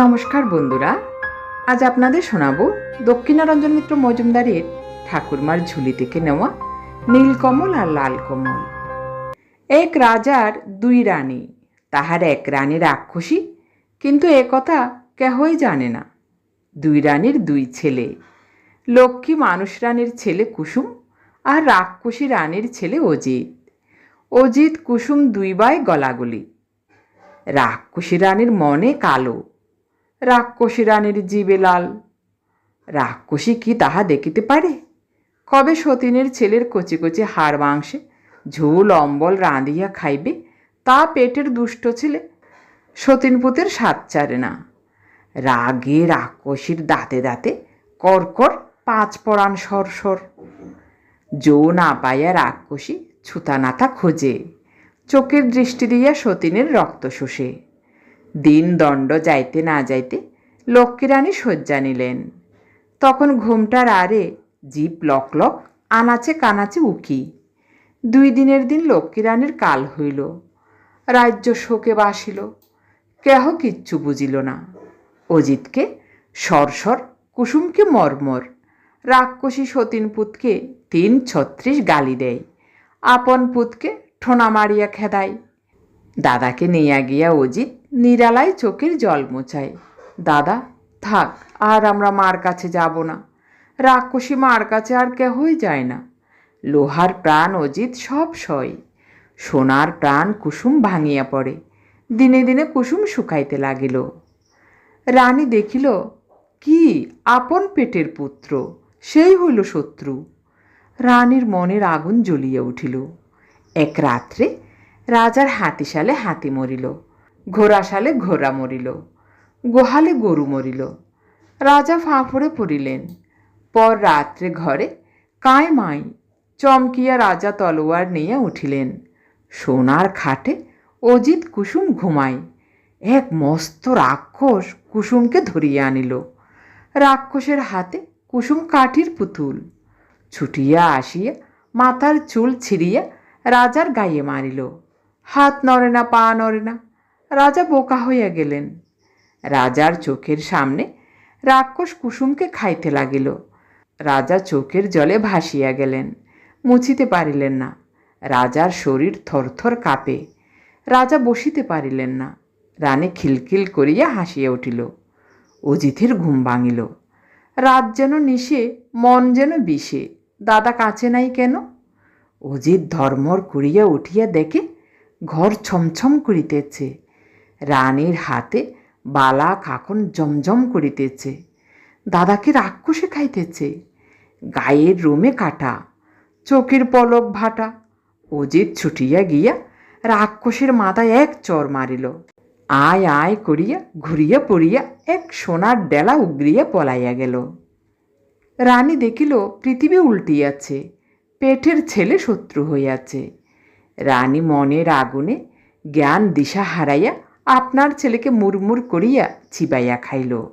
নমস্কার বন্ধুরা। আজ আপনাদের শোনাবো দক্ষিণারঞ্জন মিত্র মজুমদারের ঠাকুরমার ঝুলি থেকে নেওয়া নীলকমল আর লাল কমল এক রাজার দুই রানী, তাহার এক রানী রাক্ষসী, কিন্তু এ কথা কেহই জানে না। দুই রানীর দুই ছেলে, লক্ষ্মী মানুষ রানীর ছেলে কুসুম আর রাক্ষসী রানীর ছেলে অজিত। অজিত কুসুম দুই বাই গলাগলি। রাক্ষসী রানীর মনে কালো রাক্ষসী রানীর জীবে লাল। রাক্ষসী কি তাহা দেখিতে পারে? কবে সতীনের ছেলের কচি কচি হাড় মাংসে ঝোল অম্বল রাঁধিয়া খাইবে? তা পেটের দুষ্ট ছেলে সতীনপুতের স্বাদ চারে না। রাগে রাক্ষসীর দাঁতে দাঁতে কর পাঁচ পড়ান সর সর। জো না পাইয়া রাক্ষসী ছুতানাথা খোঁজে। চোখের দৃষ্টি দিয়া সতীনের রক্ত শোষে। দিন দণ্ড যাইতে না যাইতে লক্ষ্মীরানী শয্যা নিলেন। তখন ঘুমটার আরে জিপ লক লক, আনাচে কানাচে উকি। দুই দিনের দিন লক্ষ্মীরানীর কাল হইল। রাজ্য শোকে বাসিল কেহ কিচ্ছু বুঝিল না। অজিতকে সরসর কুসুমকে মর্মর রাক্ষসী সতীন পুতকে তিন ছত্রিশ গালি দেয়। আপন পুতকে ঠোনা মারিয়া খেদায়। দাদাকে নিয়ে গিয়া অজিত নিরালায় চোখের জল মোছায়। দাদা, থাক, আর আমরা মার কাছে যাব না। রাক্ষসী মার কাছে আর কেহই যায় না। লোহার প্রাণ অজিত সব সয়। সোনার প্রাণ কুসুম ভাঙিয়া পড়ে। দিনে দিনে কুসুম শুকাইতে লাগিল। রানী দেখিল, কি আপন পেটের পুত্র, সেই হইল শত্রু। রানীর মনের আগুন জ্বলিয়া উঠিল। এক রাত্রে রাজার হাতি হাতিশালে হাতি মরিল ঘোড়া ঘোড়াশালে ঘোড়া মরিল, গোহালে গরু মরিল। রাজা ফাঁফড়ে পড়িলেন। পর রাত্রে ঘরে কায় মাই চমকিয়া রাজা তলোয়ার নিয়ে উঠিলেন। সোনার খাটে অজিত কুসুম ঘুমাই এক মস্ত রাক্ষস কুসুমকে ধরিয়া আনিল। রাক্ষসের হাতে কুসুম কাঠির পুতুল। ছুটিয়া আসিয়া মাথার চুল ছিঁড়িয়া রাজার গায়ে মারিল। হাত নড়ে না, পা নড়ে না। রাজা বোকা হইয়া গেলেন। রাজার চোখের সামনে রাক্ষস কুসুমকে খাইতে লাগিল। রাজা চোখের জলে ভাসিয়া গেলেন, মুছিতে পারিলেন না। রাজার শরীর থরথর কাঁপে। রাজা বসিতে পারিলেন না। রানী খিলখিল করিয়া হাসিয়া উঠিল। অজিতের ঘুম ভাঙিল। রাত যেন নিশে, মন যেন বিষে। দাদা কাছে নাই কেন? অজিত ধর্মর করিয়া উঠিয়া দেখে ঘর ছমছম করিতেছে। রানীর হাতে বালা কাকন জমজম করিতেছে। দাদাকে রাক্ষসে খাইতেছে। গায়ের রোমে কাটা, চোখের পলক ভাটা, অজিত ছুটিয়া গিয়া রাক্ষসের মাথায় এক চর মারিল। আয় আয় করিয়া ঘুরিয়া পড়িয়া এক সোনার ডেলা উগরিয়া পলাইয়া গেল। রানী দেখিল, পৃথিবী উল্টিয়াছে, পেটের ছেলে শত্রু হইয়াছে। রানী মনের আগুনে জ্ঞান দিশা হারাইয়া আপনার ছেলেকে মুরমুর করিয়া চিবাইয়া খাইল।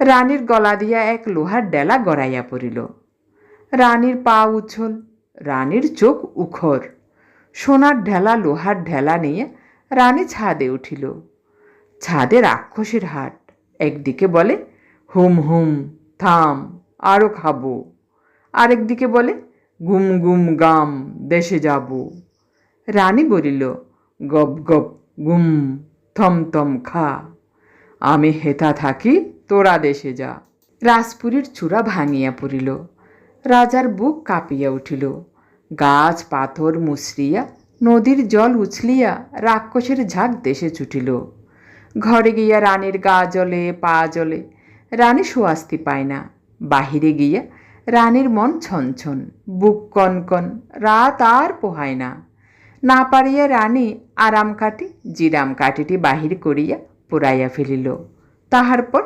রানীর গলা দিয়া এক লোহার ডেলা গড়াইয়া পড়িল। রানীর পা উছল রানীর চোখ উখর। সোনার ঢেলা লোহার ঢেলা নিয়ে রানী ছাদে উঠিল। ছাদে রাক্ষসের হাট। একদিকে বলে, হুম হুম, থাম আরও খাব। আরেকদিকে বলে, গুম গুম, গাম, দেশে যাব। রানী বলিল, গপ গপ, গুম, থম থম, খা। আমি হেথা থাকি, তোরা দেশে যা। রাজপুরীর চূড়া ভাঙিয়া পড়িল। রাজার বুক কাঁপিয়া উঠিল। গাছ, পাথর মুসরিয়া নদীর জল উছলিয়া রাক্ষসের ঝাঁক দেশে ছুটিল। ঘরে গিয়া রানীর গা জলে পা জলে রানী সুয়াস্তি পায় না। বাহিরে গিয়া রানীর মন ছনছন, বুক কনকন, রাত আর পোহায় না। না পারিয়া রানী আরাম কাটি, জিরাম কাঠিটি বাহির করিয়া পুরাইয়া ফেলিল। তাহার পর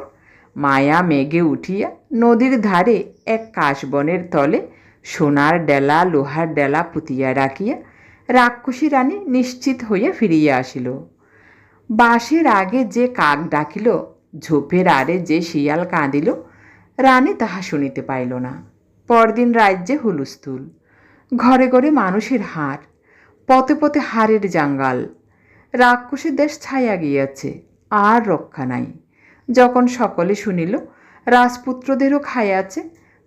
মায়া মেঘে উঠিয়া নদীর ধারে এক কাশবনের তলে সোনার ডেলা, লোহার ডেলা পুতিয়া রাখিয়া রাক্ষসী রানী নিশ্চিত হইয়া ফিরিয়া আসিল। বাঁশের আগে যে কাক ডাকিল, ঝোপের আরে যে শিয়াল কাঁদিল, রানী তাহা শুনিতে পাইল না। পরদিন রাজ্যে হুলুস্থুল ঘরে ঘরে মানুষের হাড় পথে পথে হাড়ের জাঙ্গাল। রাক্ষসের দেশ ছায়া গিয়াছে, আর রক্ষা নাই। যখন সকলে শুনিল, রাজপুত্রদেরও খাইয়াছে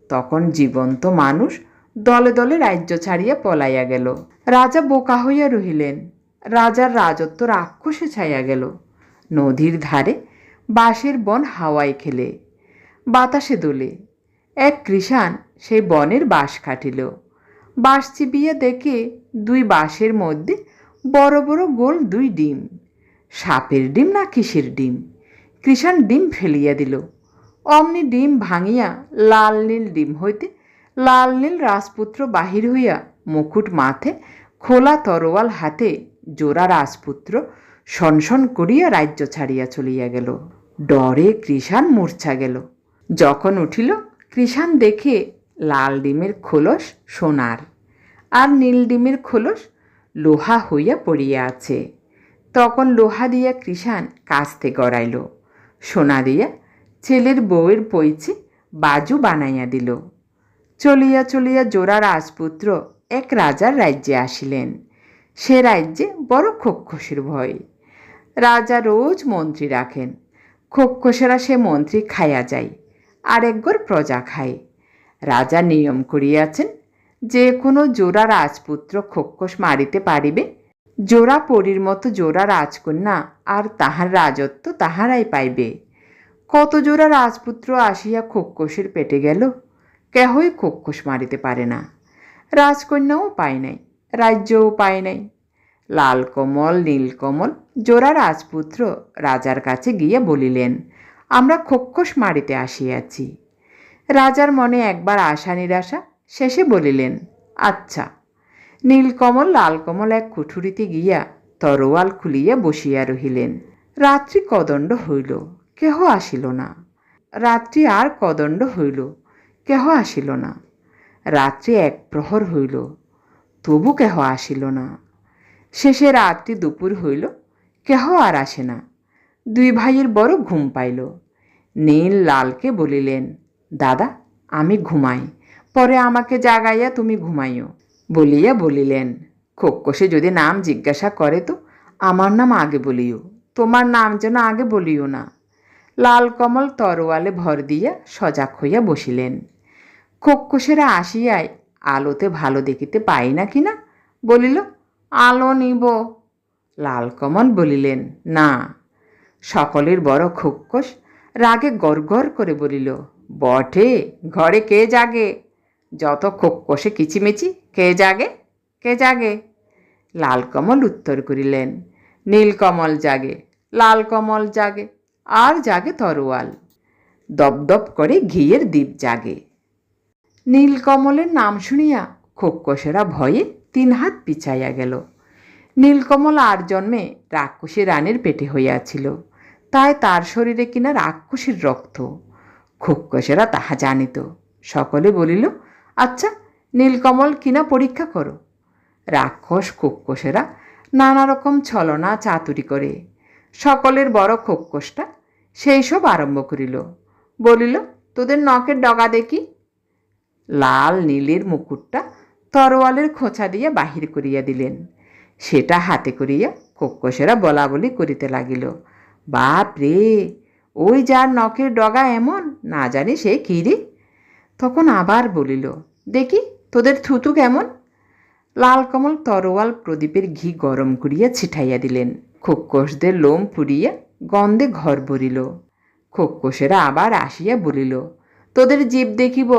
তখন জীবন্ত মানুষ দলে দলে রাজ্য ছাড়িয়া পলাইয়া গেল। রাজা বোকা হইয়া রহিলেন, রাজার রাজত্ব রাক্ষসে ছাইয়া গেল। নদীর ধারে বাঁশের বন হাওয়ায় খেলে, বাতাসে দোলে। এক কৃষাণ সেই বনের বাঁশ কাটিল। বাঁশ চিবিয়ে দেখে দুই বাঁশের মধ্যে বড় বড় গোল দুই ডিম। সাপের ডিম না কিসের ডিম? কৃষাণ ডিম ফেলিয়া দিল। অমনি ডিম ভাঙিয়া লাল নীল ডিম হইতে লাল নীল রাজপুত্র বাহির হইয়া মুকুট মাথে খোলা তরোয়াল হাতে জোড়া রাজপুত্র সনসন করিয়া রাজ্য ছাড়িয়া চলিয়া গেল। ডরে কৃষাণ মূর্ছা গেল। যখন উঠিল, কৃষাণ দেখে লাল ডিমের খোলস সোনার। আর নীল ডিমের খোলস লোহা হইয়া পড়িয়া আছে। তখন লোহা দিয়া কৃষাণ কাস্তে গড়াইল। সোনা দিয়া ছেলের বউয়ের পইছে বাজু বানাইয়া দিল। চলিয়া চলিয়া জোড়া রাজপুত্র এক রাজার রাজ্যে আসিলেন। সে রাজ্যে বড় খোক্ষসের ভয়। রাজা রোজ মন্ত্রী রাখেন। খোক্ষসেরা সে মন্ত্রী খাইয়া যায় আর একগর প্রজা খায়। রাজা নিয়ম করিয়াছেন যে কোনো জোড়া রাজপুত্র খোক্ষস মারিতে পারিবে। জোড়া পরীর মতো জোড়া রাজকন্যা আর তাহার রাজত্ব তাহারাই পাইবে। কত জোড়া রাজপুত্র আসিয়া খোক্ষসের পেটে গেল, কেহই খোক্ষস মারিতে পারে না। রাজকন্যাও পায় নাই, রাজ্যও পায় নাই। লাল কমল নীলকমল জোড়া রাজপুত্র রাজার কাছে গিয়ে বলিলেন, আমরা খোক্ষস মারিতে আসিয়াছি। রাজার মনে একবার আশা নিরাশা শেষে বলিলেন আচ্ছা। নীলকমল, লালকমল এক কুঠুরিতে গিয়া তরোয়াল খুলিয়া বসিয়া রহিলেন। রাত্রি কদণ্ড হইল, কেহ আসিল না। রাত্রি আর কদণ্ড হইল, কেহ আসিল না। রাত্রি এক প্রহর হইল, তবু কেহ আসিল না। শেষে রাত্রি দুপুর হইল, কেহ আর আসে না। দুই ভাইয়ের বড় ঘুম পাইল। নীল, লালকে বলিলেন, দাদা, আমি ঘুমাই। পরে আমাকে জাগাইয়া তুমি ঘুমাইও। বলিয়া বলিলেন খোকসে যদি নাম জিজ্ঞাসা করে তো আমার নাম আগে বলিও, তোমার নাম যেন আগে বলিও না। লাল কমল তরোয়ালে ভর দিয়া সজাগ হইয়া বসিলেন। খোকসেরা আসিয়ায় আলোতে ভালো দেখিতে পাই না কি না, বলিল, আলো নিব। লাল কমল বলিলেন, না। সকলের বড় খোকস রাগে গড়গড় করে বলিল, বটে, ঘরে কে জাগে? যত খোকসে কিচিমিচি, কে জাগে? কে জাগে? লাল কমল উত্তর করিলেন নীলকমল জাগে, লাল কমল জাগে, আর জাগে তরোয়াল। দপদপ করে ঘিয়ের দ্বীপ জাগে। নীলকমলের নাম শুনিয়া খোকসেরা ভয়ে তিন হাত পিছাইয়া গেল। নীলকমল আর জন্মে রাক্ষসী রানীর পেটে হইয়াছিল। তাই তার শরীরে কিনা রাক্ষসীর রক্ত। খোকসেরা তাহা জানিত। সকলে বলিল আচ্ছা নীলকমল কিনা পরীক্ষা করো। রাক্ষস খোকসেরা নানা রকম ছলনা চাতুরি করে। সকলের বড় খোকসটা সেই সব আরম্ভ করিল। বলিল, তোদের নখের ডগা দেখি? লাল নীলের মুকুটটা তরোয়ালের খোঁচা দিয়ে বাহির করিয়া দিলেন। সেটা হাতে করিয়া খোকসেরা বলা বলি করিতে লাগিল। বাপ রে ওই যার নখের ডগা এমন, না জানি সে কী রে? তখন আবার বলিল, দেখি তোদের থুতু কেমন? লালকমল তরোয়াল প্রদীপের ঘি গরম করিয়া ছিটাইয়া দিলেন। খোকসদের লোম পুড়িয়া গন্ধে ঘর ভরিল। খোকসেরা আবার আসিয়া বলিল, তোদের জীব দেখিব।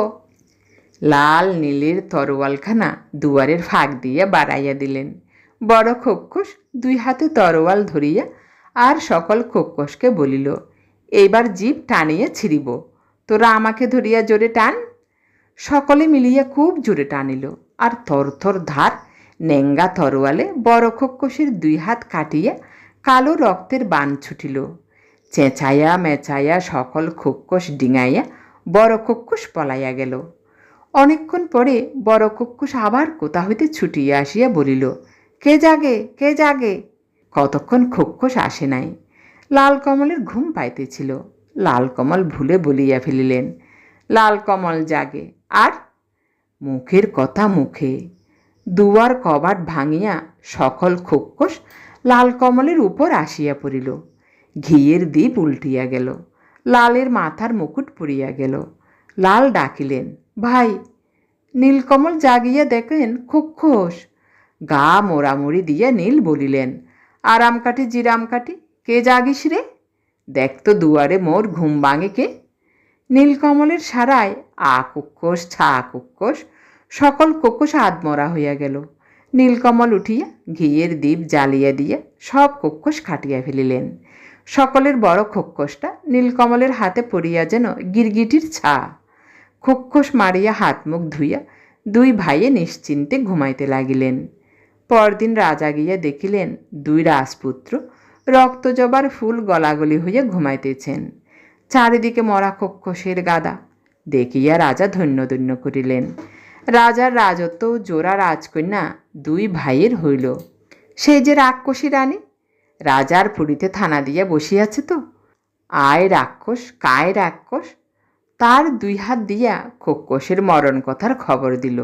লাল নীলের তরোয়ালখানা দুয়ারের ফাঁক দিয়া বাড়াইয়া দিলেন। বড় খোকস দুই হাতে তরোয়াল ধরিয়া আর সকল খোকসকে বলিল, এইবার জীব টানিয়া ছিঁড়িব। তোরা আমাকে ধরিয়া জোরে টান। সকলে মিলিয়া খুব জোরে টানিল। আর থর থর ধার নেঙ্গা তরোয়ালে বড় খোকসের দুই হাত কাটিয়া কালো রক্তের বান ছুটিল। চেঁচাইয়া মেচাইয়া সকল খোকস ডিঙাইয়া বড় খোকস পলাইয়া গেল। অনেকক্ষণ পরে বড় কক্ষুষ আবার কোথা হইতে ছুটিয়া আসিয়া বলিল, কে জাগে কে জাগে? কতক্ষণ খোক্ষস আসে নাই। লাল কমলের ঘুম পাইতেছিল। লাল কমল ভুলে বলিয়া ফেলিলেন, লাল কমল জাগে, আর? মুখের কথা মুখে, দুয়ার কবাট ভাঙিয়া সকল খোক্ষস লাল কমলের উপর আসিয়া পড়িল, ঘিয়ের দ্বীপ উল্টিয়া গেল, লালের মাথার মুকুট পড়িয়া গেল, লাল ডাকিলেন, ভাই নীলকমল জাগিয়া দেখেন খোক্ষোষ গা মোড়ামুড়ি দিয়ে নীল বলিলেন, আরাম কাঠি, জিরাম কাঠি, কে জাগিস রে? দেখ তো দুয়ারে মোর ঘুম ভাঙে কে? নীলকমলের সারায় আ কুক্কোষ ছা কুক্কোষ সকল কোকোষ আদমরা হইয়া গেল। নীলকমল উঠিয়া ঘিয়ের দ্বীপ জ্বালিয়া দিয়া সব কোক্ষোষ খাটিয়া ফেলিলেন। সকলের বড় খোক্ষসটা নীলকমলের হাতে পড়িয়া যেন গিরগিটির ছা। খোক্ষস মারিয়া হাত মুখ ধুইয়া দুই ভাইয়ে নিশ্চিন্তে ঘুমাইতে লাগিলেন। পরদিন রাজা গিয়া দেখিলেন দুই রাজপুত্র রক্তজবার ফুল গলাগলি হইয়া ঘুমাইতেছেন। চারিদিকে মরা খোক্ষসের গাদা। দেখিয়া রাজা ধন্য ধন্য করিলেন। রাজার রাজত্ব জোড়া রাজকন্যা দুই ভাইয়ের হইল। সেই যে রাক্ষসী রানী, রাজার পুরীতে থানা দিয়া বসিয়াছে তো। আয় রাক্ষস, কায় রাক্ষস, তার দুই হাত দিয়া খোক্ষসের মরণ কথার খবর দিল।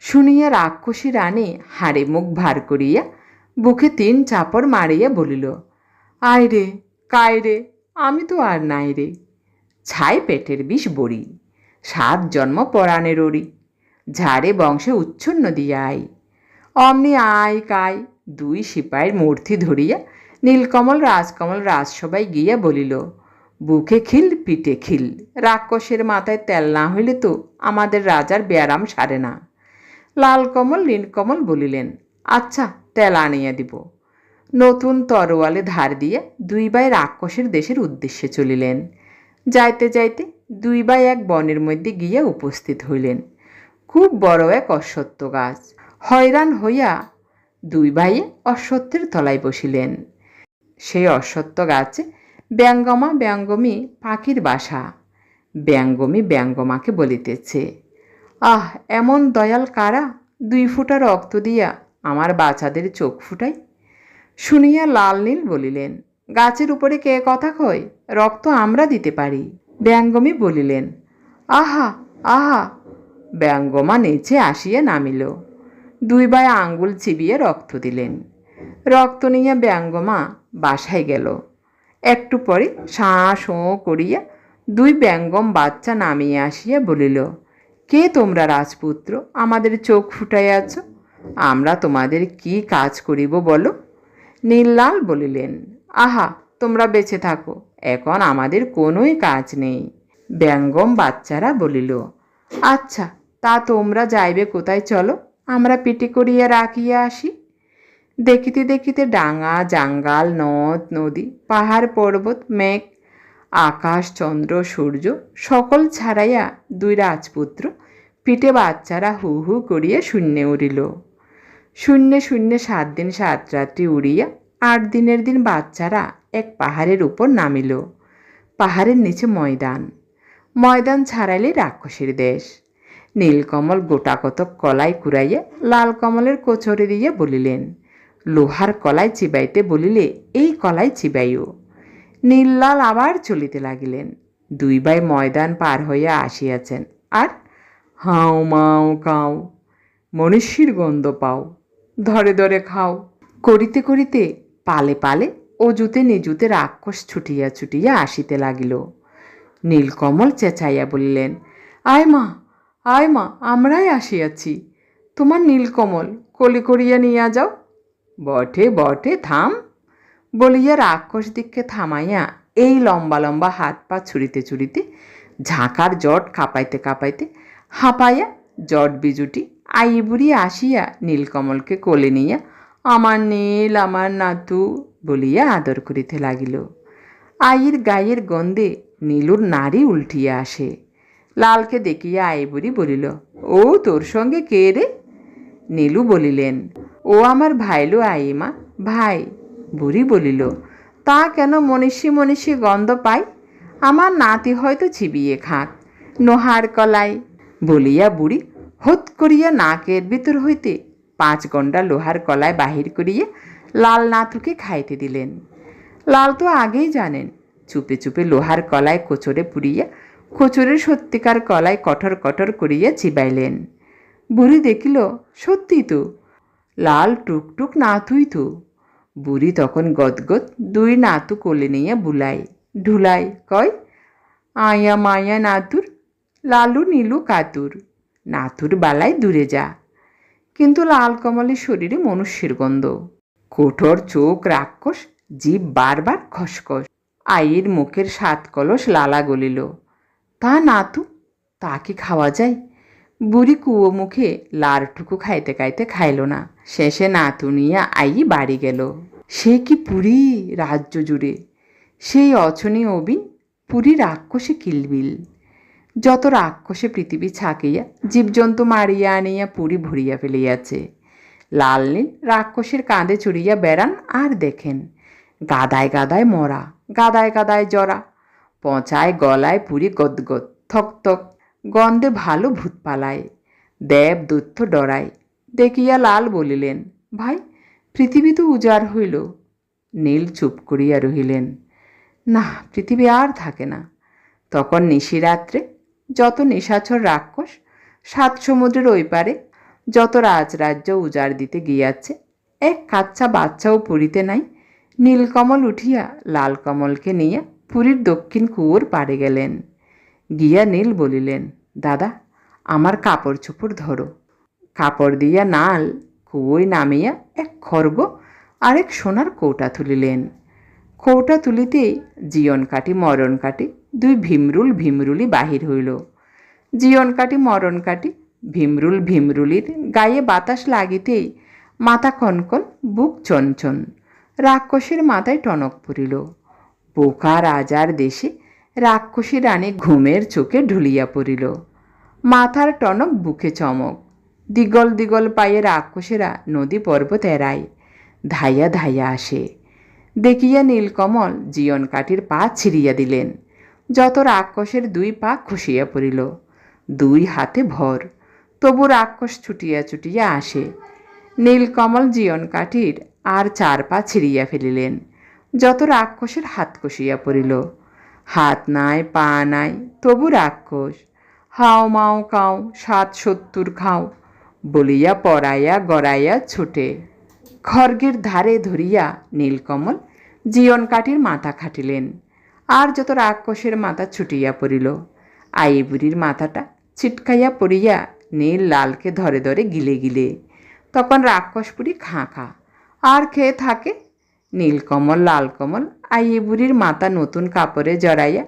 শুনিয়া রাক্ষসী রানী হাড়ে মুখ ভার করিয়া বুকে তিন চাপড় মারিয়া বলিল আয় রে কায় রে আমি তো আর নাই রে। ছাই পেটের বিষ বড়ি, সাত জন্ম পরাণের ওরি ঝাড়ে বংশে উচ্ছন্ন দিয়া আই অমনি আয় কায় দুই সিপাহীর মূর্তি ধরিয়া নীলকমল রাজকমল রাজসভায় গিয়া বলিল, বুকে খিল, পিঠে খিল, রাক্ষসের মাথায় তেল না হইলে তো আমাদের রাজার ব্যারাম সারে না। লালকমল, নীলকমল বলিলেন আচ্ছা তেল আনিয়া দিব। নতুন তরোয়ালে ধার দিয়ে দুই ভাই রাক্ষসের দেশের উদ্দেশ্যে চলিলেন। যাইতে যাইতে দুই ভাই এক বনের মধ্যে গিয়া উপস্থিত হইলেন। খুব বড় এক অশ্বত্থ গাছ হয়রান হইয়া দুই ভাইয়ে অশ্বত্থের তলায় বসিলেন। সেই অশ্বত্থ গাছে ব্যঙ্গমা ব্যঙ্গমী পাখির বাসা। ব্যঙ্গমী ব্যঙ্গমাকে বলিতেছে, আহ, এমন দয়াল কারা দুই ফুটা রক্ত দিয়া আমার বাচ্চাদের চোখ ফুটাই শুনিয়া লাল নীল বলিলেন, গাছের উপরে কে কথা কয়? রক্ত আমরা দিতে পারি। ব্যঙ্গমী বলিলেন, আহা আহা! ব্যঙ্গমা নিচে আসিয়া নামিল। দুই ভাই আঙ্গুল চিবিয়ে রক্ত দিলেন। রক্ত নিয়ে ব্যঙ্গমা বাসায় গেল। একটু পরে শাঁ শোঁ করিয়া দুই ব্যঙ্গম বাচ্চা নামিয়ে আসিয়া বলিল, কে তোমরা রাজপুত্র? আমাদের চোখ ফুটাইয়াছ। আমরা তোমাদের কি কাজ করিব বলো? নীললাল বলিলেন, আহা, তোমরা বেঁচে থাকো, এখন আমাদের কোনোই কাজ নেই। ব্যঙ্গম বাচ্চারা বলিল আচ্ছা তা তোমরা যাইবে কোথায় চলো, আমরা পিটি করিয়া রাখিয়া আসি। দেখিতে দেখিতে ডাঙা, জাঙ্গাল, নদ, নদী, পাহাড়, পর্বত, মেঘ, আকাশ, চন্দ্র, সূর্য, সকল ছাড়াইয়া দুই রাজপুত্র পিঠে বাচ্চারা হু হু করিয়া শূন্যে উড়িল শূন্যে শূন্যে সাত দিন সাত রাত্রি উড়িয়া আট দিনের দিন বাচ্চারা এক পাহাড়ের উপর নামিল। পাহাড়ের নিচে ময়দান। ময়দান ছাড়াইলে রাক্ষসীর দেশ। নীলকমল গোটা কতক কলাই কুড়াইয়া লাল কমলের কোচরে দিয়ে বলিলেন, লোহার কলাই চিবাইতে বলিলে এই কলাই চিবাইও। নীললাল আবার চলিতে লাগিলেন। দুই ভাই ময়দান পার হইয়া আসিয়াছেন। আর হাও মাও কাও, মনীষীর গন্ধ পাও। ধরে ধরে খাও। করিতে করিতে পালে পালে অজুতে নিজুতে রাক্ষস ছুটিয়া ছুটিয়া আসিতে লাগিল। নীলকমল চেঁচাইয়া বলিলেন, আয় মা আয় মা, আমরাই আসিয়াছি। তোমার নীলকমল কলি করিয়া নিয়া যাও। বটে বটে, থাম। বলিয়া রাক্ষস দিককে থামাইয়া এই লম্বা লম্বা হাত পা ছুরিতে ছুরিতে ঝাঁকার জট কাঁপাইতে কাঁপাইতে হাঁপাইয়া জট বিজুটি আইবুড়ি আসিয়া নীলকমলকে কোলে নিয়া, আমার নীল, আমার নাতু বলিয়া আদর করিতে লাগিল। আইয়ের গায়ের গন্ধে নীলুর নারী উল্টিয়া আসে। লালকে দেখিয়া আইবুড়ি বলিল, ও, তোর সঙ্গে কে রে? নীলু বলিলেন, ও আমার ভাইলো আইমা, ভাই। বুড়ি বলিল, তা কেন মনীষী মনীষী গন্ধ পাই আমার নাতি হয়তো চিবিয়ে খাক, নোহার কলাই। বলিয়া বুড়ি হত করিয়া নাকের ভিতর হইতে পাঁচ গন্ডা লোহার কলায় বাহির করিয়া লাল নাথুকে খাইতে দিলেন। লাল তো আগেই জানেন, চুপে চুপে লোহার কলায় কোচরে পুড়িয়া, কোচরের সত্যিকার কলায় কঠর কঠর করিয়া চিবাইলেন। বুড়ি দেখিল, সত্যি তো, লাল টুকটুক নাতুই তো। বুড়ি তখন গদগদ দুই নাতু কোলে নিয়ে বুলাই ঢুলাই কয়, আয়া মায়া নাতুর লালু নীলু কাতুর। নাতুর বালায় দূরে যা। কিন্তু লাল কমলের শরীরে মনুষ্যের গন্ধ। কোঠর চোখ রাক্ষস, জীব বারবার খসখস। আইয়ের মুখের সাত কলস লালা গলিল। তা নাতু তা কি খাওয়া যায়? বুড়ি কুয়ো মুখে লারটুকু খাইতে খাইতে খাইল না। শেষে নাতু নিয়ে আই বাড়ি গেল। সে কি পুরী রাজ্য জুড়ে? সেই অছনী অবিন পুরী রাক্ষসে কিলবিল। যত রাক্ষসে পৃথিবী ছাকিয়া, জীবজন্তু মারিয়া আনিয়া পুরী ভরিয়া ফেলিয়াছে। লাল নীল রাক্ষসের কাঁধে চড়িয়া বেড়ান আর দেখেন, গাদায় গাদায় মরা, গাদায় গাদায় জরা। পচায় গলায় পুরি গদগদ, থক থক, গন্ধে ভালো ভূত পালায়। দেব দৈত্য ডরায়, দেখিয়া লাল বলিলেন, ভাই, পৃথিবী তো উজাড় হইল। নীল চুপ করিয়া রহিলেন, না, পৃথিবী আর থাকে না। তখন নিশিরাত্রে যত নিশাচর রাক্ষস সাত সমুদ্রের ওই পারে, যত রাজরাজ্য উজাড় দিতে গিয়াছে, এক কাচ্চা বাচ্চাও পুরীতে নাই। নীলকমল উঠিয়া লাল কমলকে নিয়ে পুরীর দক্ষিণ কুয়োর পাড়ে গেলেন। গিয়া নীল বলিলেন, দাদা, আমার কাপড় চোপড় ধরো। কাপড় দিয়া নাল কুয়োয় নামিয়া এক খর্গ আর এক সোনার কৌটা তুলিলেন। কৌটা তুলিতেই জীবন কাটি, মরণ কাটি দুই ভীমরুল ভীমরুলি বাহির হইল। জীবন কাটি, মরণ কাটি, ভীমরুল ভীমরুলির গায়ে বাতাস লাগিতেই মাথা কনকন, বুক চনচন, রাক্ষসের মাথায় টনক পড়িল বোকা রাজার দেশে রাক্ষসী রানী ঘুমের চোখে ঢুলিয়া পড়িল। মাথার টনক বুকে চমক, দিগল দিগল পায়ে রাক্ষসেরা নদী পর্বত এড়ায়, ধাইয়া ধাইয়া আসে। দেখিয়া নীলকমল জীবন কাঠির পা ছিঁড়িয়া দিলেন। যত রাক্ষসের দুই পা খুশিয়া পড়িল, দুই হাতে ভর। তবু রাক্ষস ছুটিয়া ছুটিয়া আসে। নীলকমল জীবন কাঠির আর চার পা ছিঁড়িয়া ফেলিলেন। যত রাক্ষসের হাত কষিয়া পড়িল, হাত নাই, পা নাই, তবু রাক্ষস, হাও মাও কাও, সাত সত্তর খাও, বলিয়া পড়াইয়া গড়াইয়া ছুটে। খর্গের ধারে ধরিয়া নীলকমল জীবন কাঠির মাথা খাটিলেন। আর যত রাক্ষসের মাথা ছুটিয়া পড়িল আই বুড়ির মাথাটা ছিটকাইয়া পড়িয়া নীল লালকে ধরে ধরে গিলে গিলে। তখন রাক্ষস বুড়ি খাঁ খা, আর খেয়ে থাকে নীলকমল, লালকমল। আইয়ে বুড়ির মাথা নতুন কাপড়ে জড়াইয়া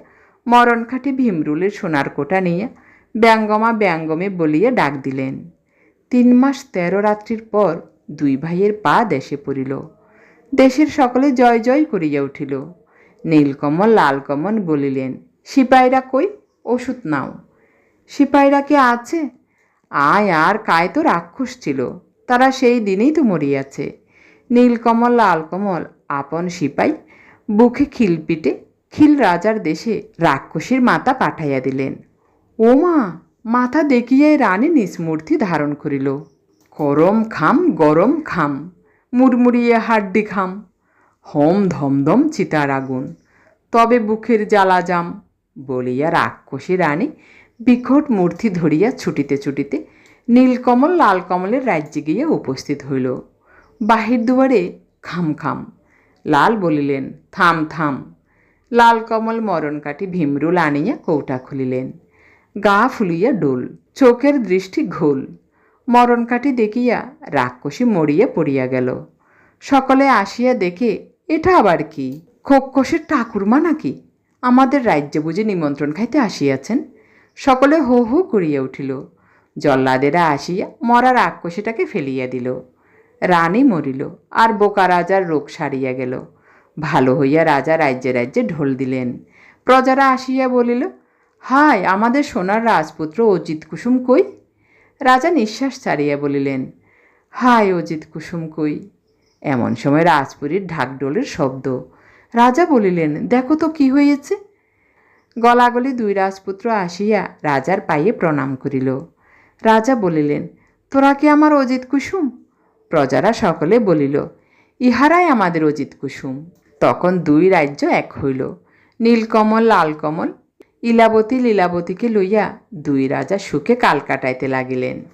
মরণ খাটি ভীমরুলের সোনার কোটা নিয়ে ব্যঙ্গমা ব্যঙ্গমে বলিয়া ডাক দিলেন। তিন মাস তেরো রাত্রির পর দুই ভাইয়ের পা দেশে পড়িল। দেশের সকলে জয় জয় করিয়া উঠিল। নীলকমল, লালকমল বলিলেন, সিপাইরা কই? ওষুধ নাও। সিপাইরা কি আছে? আয়, আর কায় তো রাক্ষস ছিল, তারা সেই দিনেই তো মরিয়াছে। নীলকমল, লালকমল, আপন সিপাই, বুকে খিলপিটে খিল রাজার দেশে রাক্ষসীর মাথা পাঠাইয়া দিলেন। ও মা মাথা দেখিয়াই রানী নিসমূর্তি ধারণ করিল। গরম খাম গরম খাম, মুড়মুড়িয়ে হাড্ডি খাম। হোম ধমধম চিতার আগুন। তবে বুকের জ্বালা জাম বলিয়া রাক্ষসী রানী বিকট মূর্তি ধরিয়া ছুটিতে ছুটিতে নীলকমল লালকমলের রাজ্যে গিয়া উপস্থিত হইল। বাহির দুয়ারে খাম খাম। লাল বলিলেন, থাম থাম। লাল কমল মরণ কাটি ভীমরুল আনিয়া কৌটা খুলিলেন। গা ফুলিয়া ডোল, চোখের দৃষ্টি ঘোল। মরণ কাটি দেখিয়া রাক্ষসী মরিয়া পড়িয়া গেল। সকলে আসিয়া দেখে এটা আবার কি? খোক্ষসের ঠাকুরমা নাকি? আমাদের রাজ্যে বুঝে নিমন্ত্রণ খাইতে আসিয়াছেন। সকলে হো হো করিয়া উঠিল। জল্লাদেরা আসিয়া মরার রাক্ষসীটাকে ফেলিয়া দিল। রানী মরিল, আর বোকা রাজার রোগ সারিয়া গেল। ভালো হইয়া রাজা রাজ্যে রাজ্যে ঢোল দিলেন। প্রজারা আসিয়া বলিল, হায়, আমাদের সোনার রাজপুত্র অজিত কুসুম কই? রাজা নিঃশ্বাস ছাড়িয়া বলিলেন, হায়, অজিত কুসুম কই? এমন সময় রাজপুরীর ঢাকডোলের শব্দ। রাজা বলিলেন, দেখো তো কি হয়েছে? গলাগলি দুই রাজপুত্র আসিয়া রাজার পায়ে প্রণাম করিল। রাজা বলিলেন, তোরা কি আমার অজিত কুসুম? প্রজারা সকলে বলিল, ইহারাই আমাদের অজিত কুসুম। তখন দুই রাজ্য এক হইল, নীলকমল, লালকমল। ইলাবতী, লীলাবতীকে লইয়া দুই রাজা সুখে কাল কাটাইতে লাগিলেন।